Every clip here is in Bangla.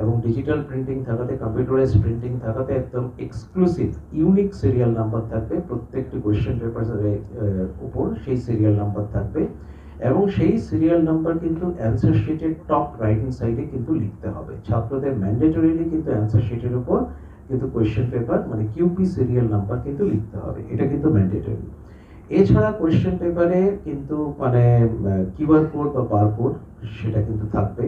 এবং ডিজিটাল প্রিন্টিং থাকাতে কম্পিউটারাইজ প্রিন্টিং থাকাতে একদম এক্সক্লুসিভ ইউনিক সিরিয়াল নাম্বার থাকবে। প্রত্যেকটি কোয়েশ্চেন পেপারের উপর সেই সিরিয়াল নাম্বার থাকবে। এবং সেই সিরিয়াল নাম্বার কিন্তু অ্যান্সার শিটের টপ রাইট হ্যান্ড সাইডে কিন্তু লিখতে হবে। ছাত্রদের ম্যান্ডেটরিলি কিন্তু অ্যান্সার শিটের উপর কিন্তু কোয়েশ্চেন পেপার মানে কিউপি সিরিয়াল নাম্বার কিন্তু লিখতে হবে। এটা কিন্তু ম্যান্ডেটরি এছাড়া কোয়েশ্চেন পেপারে কিন্তু মানে কিউআর কোড বা বার কোড সেটা কিন্তু থাকবে।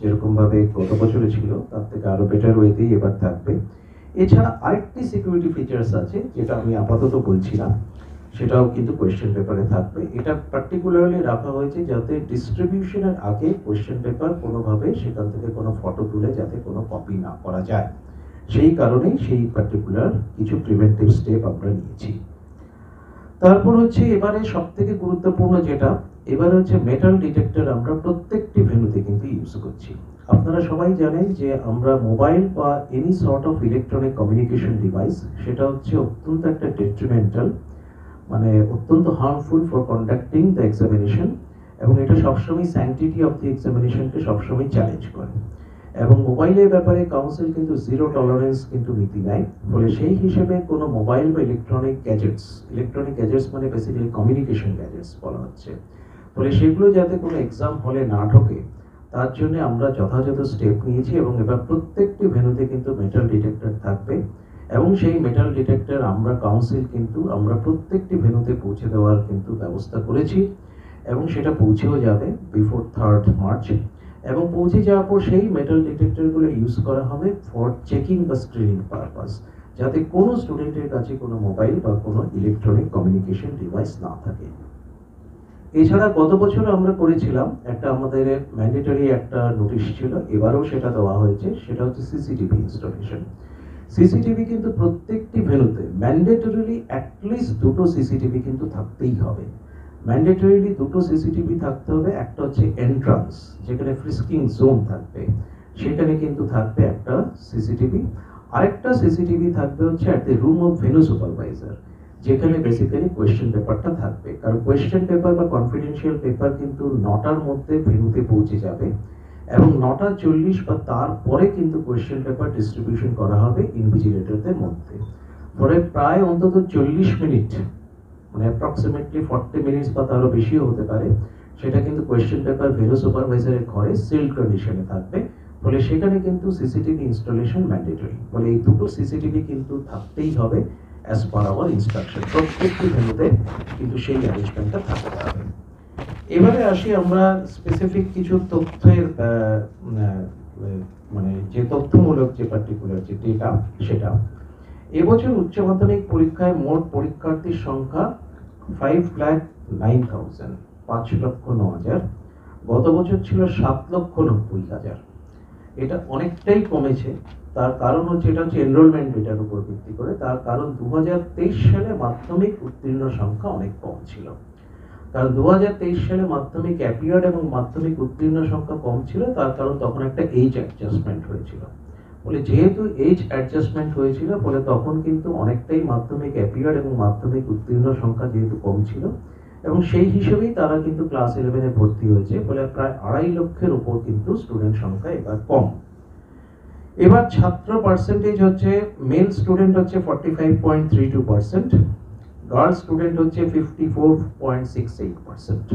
যেরকম ভাবে গত বছরে ছিল, তার থেকে আরও বেটার ওয়েতেই এবার থাকবে। এছাড়া আরেকটি সিকিউরিটি ফিচার্স আছে, যেটা আমি আপাতত বলছি না, সেটাও কিন্তু কোয়েশ্চেন পেপারে থাকবে। এটা পার্টিকুলারলি রাখা হয়েছে যাতে ডিস্ট্রিবিউশনের আগে কোয়েশ্চেন পেপার কোনোভাবে সেখান থেকে কোনো ফটো তুলে যাতে কোনো কপি না করা যায়। সেই কারণেই সেই পার্টিকুলার কিছু প্রিভেন্টিভ স্টেপ আমরা নিয়েছি। তারপর হচ্ছে এবারে সব থেকে গুরুত্বপূর্ণ যেটা, এবার হচ্ছে মেটাল ডিটেক্টর আমরা প্রত্যেকটি ভেন্যুতে কিন্তু ইউজ করছি। আপনারা সবাই জানেন যে আমরা মোবাইল বা any sort of electronic communication device সেটা হচ্ছে অত্যন্ত একটা ডেট্রিমেন্টাল মানে অত্যন্ত harmful for conducting the examination এবং এটা সবসময় স্যাংটিটি অফ দি এক্সামিনেশনকে সবসময় চ্যালেঞ্জ করে। এবং মোবাইলের ব্যাপারে কাউন্সিল কিন্তু জিরো টলারেন্স কিন্তু নীতি নেয়। ফলে সেই হিসেবে কোনো মোবাইল বা ইলেকট্রনিক গ্যাজেটস ইলেকট্রনিক গ্যাজেটস মানে বেসিক্যালি কমিউনিকেশন গ্যাজেটস বলা হচ্ছে। ফলে সেগুলো যাতে কোনো এক্সাম হলে না ঢোকে, তার জন্য আমরা যথাযথ স্টেপ নিয়েছি এবং এবার প্রত্যেকটি ভেনুতে কিন্তু মেটাল ডিটেক্টর থাকবে এবং সেই মেটাল ডিটেক্টর আমরা কাউন্সিল কিন্তু আমরা প্রত্যেকটি ভেনুতে পৌঁছে দেওয়ার কিন্তু ব্যবস্থা করেছি এবং সেটা পৌঁছেও যাবে বিফোর থার্ড মার্চ এবং পৌঁছে যাওয়ার পর সেই মেটাল ডিটেক্টরগুলো ইউজ করা হবে ফর চেকিং বা স্ক্রিনিং পারপাস যাতে কোনো স্টুডেন্টের কাছে কোনো মোবাইল বা কোনো ইলেকট্রনিক কমিউনিকেশন ডিভাইস না থাকে। এছাড়া গত বছর আমরা করেছিলাম, একটা আমাদের ম্যান্ডেটরি একটা নোটিশ ছিল, এবারেও সেটা দেওয়া হয়েছে, সেটা হচ্ছে সিসিটিভি ইনস্টলেশন সিসিটিভি কিন্তু প্রত্যেকটি ভেন্যুতে ম্যান্ডেটরিলি অ্যাটলিস্ট দুটো সিসিটিভি কিন্তু থাকতেই হবে। ম্যান্ডেটরিলি দুটো সিসিটিভি থাকতে হবে, একটা হচ্ছে এন্ট্রান্স যেখানে ফ্রিস্কিং জোন থাকবে। সেখানে কিন্তু থাকবে একটা সিসিটিভি আরেকটা সিসিটিভি থাকবে হচ্ছে at the room of venue supervisor যেখানে বেসিক্যালি কোয়েশ্চেন পেপারটা থাকবে। কারণ কোয়েশ্চেন পেপার বা কনফিডেন্সিয়াল পেপার কিন্তু নটার মধ্যে ভেনুতে পৌঁছে যাবে এবং নটা চল্লিশ বা তারপরে কিন্তু কোয়েশ্চেন পেপার ডিস্ট্রিবিউশন করা হবে ইনভিজিলেটরদের মধ্যে। ফলে প্রায় অন্তত চল্লিশ মিনিট মানে অ্যাপ্রক্সিমেটলি ফর্টি মিনিটস বা তারও বেশিও হতে পারে, সেটা কিন্তু কোয়েশ্চেন পেপার ভেরো সুপারভাইজারের ঘরে সিল্ড কন্ডিশনে থাকবে। ফলে সেখানে কিন্তু সিসিটিভি ইনস্টলেশন ম্যান্ডেটরি ফলে এই দুটো সিসিটিভি কিন্তু থাকতেই হবে অ্যাজ পার আওয়ার ইনস্ট্রাকশন প্রত্যেকটি ভেন্যুতে কিন্তু সেই অ্যারেঞ্জমেন্টটা থাকতে হবে। এবারে আসি আমরা স্পেসিফিক কিছু তথ্যের মানে যে তথ্যমূলক যে পার্টিকুলার যে ডেটা সেটা। এবছর উচ্চ মাধ্যমিক পরীক্ষায় মোট পরীক্ষার্থীর সংখ্যা ফাইভ লাখ নাইন থাউজেন্ড পাঁচ লক্ষ ন হাজার। গত বছর ছিল সাত লক্ষ নব্বই হাজার। এটা অনেকটাই কমেছে। তার কারণ হচ্ছে, এটা হচ্ছে এনরোলমেন্ট ডেটার উপর ভিত্তি করে। তার কারণ দু হাজার তেইশ সালে মাধ্যমিক উত্তীর্ণ সংখ্যা অনেক কম ছিল। কারণ দু হাজার তেইশ সালে মাধ্যমিক অ্যাপিয়ার্ড এবং মাধ্যমিক উত্তীর্ণ সংখ্যা কম ছিল। তার কারণ তখন একটা এইজ অ্যাডজাস্টমেন্ট হয়েছিল। বলে যেহেতু এইজ অ্যাডজাস্টমেন্ট হয়েছিল ফলে তখন কিন্তু অনেকটাই মাধ্যমিক অ্যাপিয়ার এবং মাধ্যমিক উত্তীর্ণ সংখ্যা যেহেতু কম ছিল, এবং সেই হিসেবেই তারা কিন্তু ক্লাস ইলেভেনে ভর্তি হয়েছে ফলে প্রায় আড়াই লক্ষের উপর কিন্তু স্টুডেন্ট সংখ্যা এবার কম। এবার ছাত্র পার্সেন্টেজ হচ্ছে মেল স্টুডেন্ট হচ্ছে forty five point three two percent girls student হচ্ছে fifty four point six eight percent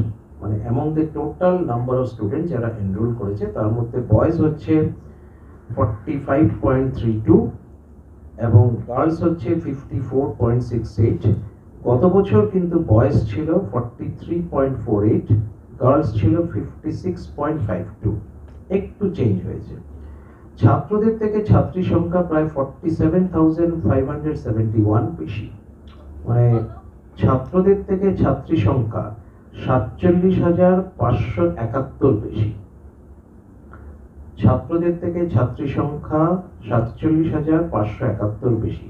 মানে among the total number of student যারা এনরোল করেছে, তার মধ্যে বয়েজ হচ্ছে forty five point three two এবং গার্লস হচ্ছে fifty four point six eight গত বছর কিন্তু বয়েজ ছিল forty three point four eight girls ছিল fifty six point five two একটু চেঞ্জ হয়েছে। ছাত্রদের থেকে ছাত্রী সংখ্যা প্রায় forty seven thousand five hundred seventy one বেশি। মানে ছাত্রদের থেকে ছাত্রী সংখ্যা সাতচল্লিশ হাজার পাঁচশো একাত্তর বেশি। ছাত্রদের থেকে ছাত্রী সংখ্যা সাতচল্লিশ হাজার পাঁচশো একাত্তর বেশি।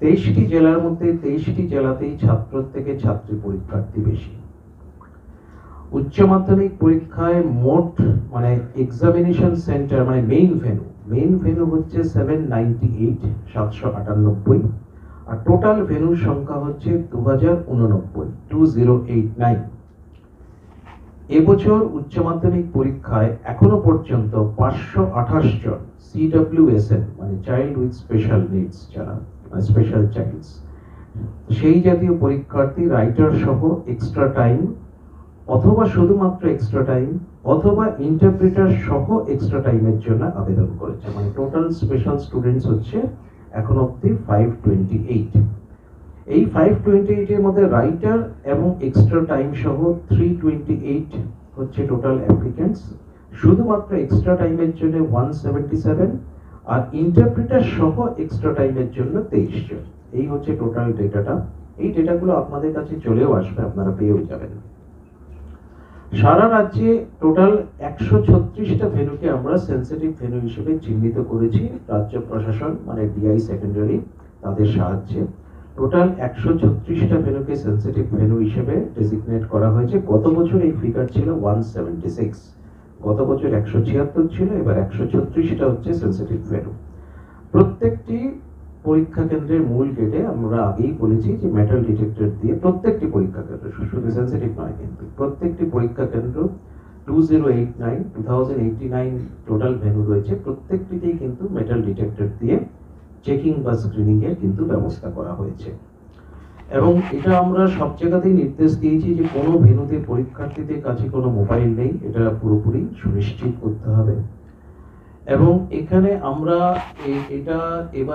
তেইশটি জেলার মধ্যে তেইশটি জেলাতেই ছাত্র থেকে ছাত্রী পরীক্ষার্থী বেশি। উচ্চ মাধ্যমিক পরীক্ষায় মোট মানে এক্সামিনেশন সেন্টার মানে মেইন ভেনু মেইন ভেনু হচ্ছে সেভেন নাইনটি এইট সাতশো আটানব্বই। আর টোটাল ভেনুর সংখ্যা হচ্ছে দু হাজার উননব্বই টু জিরো এইট নাইন এবছর উচ্চ মাধ্যমিক পরীক্ষায় এখনও পর্যন্ত পাঁচশো আঠাশ জন সিডব্লিউএসএন মানে চাইল্ড উইথ স্পেশাল নিডস যারা মানে স্পেশাল চাইল্ডস সেই জাতীয় পরীক্ষার্থী রাইটার সহ এক্সট্রা টাইম অথবা শুধুমাত্র এক্সট্রা টাইম অথবা ইন্টারপ্রিটার সহ এক্সট্রা টাইমের জন্য আবেদন করেছে। মানে টোটাল স্পেশাল স্টুডেন্টস হচ্ছে এখন অব্দি ফাইভ টোয়েন্টি এইট এই ফাইভ টোয়েন্টি এইটের মধ্যে রাইটার এবং এক্সট্রা টাইম সহ থ্রি টোয়েন্টি এইট হচ্ছে টোটাল অ্যাপ্লিকেন্টস শুধুমাত্র এক্সট্রা টাইমের জন্য ওয়ান সেভেন্টি সেভেন আর ইন্টারপ্রিটার সহ এক্সট্রা টাইমের জন্য তেইশ জন। এই হচ্ছে টোটাল ডেটাটা এই ডেটাগুলো আপনাদের কাছে চলেও আসবে, আপনারা পেয়েও যাবেন। সারা রাজ্যে টোটাল একশো ছত্রিশটা ভেনুকে আমরা সেন্সিটিভ ভেনু হিসেবে চিহ্নিত করেছি। রাজ্য প্রশাসন মানে ডিআই সেকেন্ডারি তাদের সাহায্যে। টোটাল একশো ছত্রিশটা ভেনুকে সেন্সিটিভ ভেনু হিসেবে ডেজিগনেট করা হয়েছে। গত বছর এই ফিগার ছিল ওয়ান সেভেন্টি সিক্স গত বছর একশো ছিয়াত্তর ছিল, এবার একশো ছত্রিশটা হচ্ছে সেন্সিটিভ ভেনু। প্রত্যেকটি পরীক্ষা কেন্দ্রের মূল গেটে আমরা আগেই বলেছি যে মেটাল ডিটেক্টর দিয়ে প্রত্যেকটি পরীক্ষা কেন্দ্র, শুধু সেন্সিটিভ নয় কিন্তু প্রত্যেকটি পরীক্ষা কেন্দ্র two zero eight nine two thousand eighty nine total venue রয়েছে। প্রত্যেকটিতেই কিন্তু মেটাল ডিটেক্টর দিয়ে চেকিং বা স্ক্রিনিং এর কিন্তু ব্যবস্থা করা হয়েছে। এবং এটা আমরা সব জায়গাতেই নির্দেশ দিয়েছি যে কোনো ভেনুতে পরীক্ষার্থীদের কাছে কোনো মোবাইল নেই, এটা পুরোপুরি সুনিশ্চিত করতে হবে। এবং এখানে আমরা এটা এবার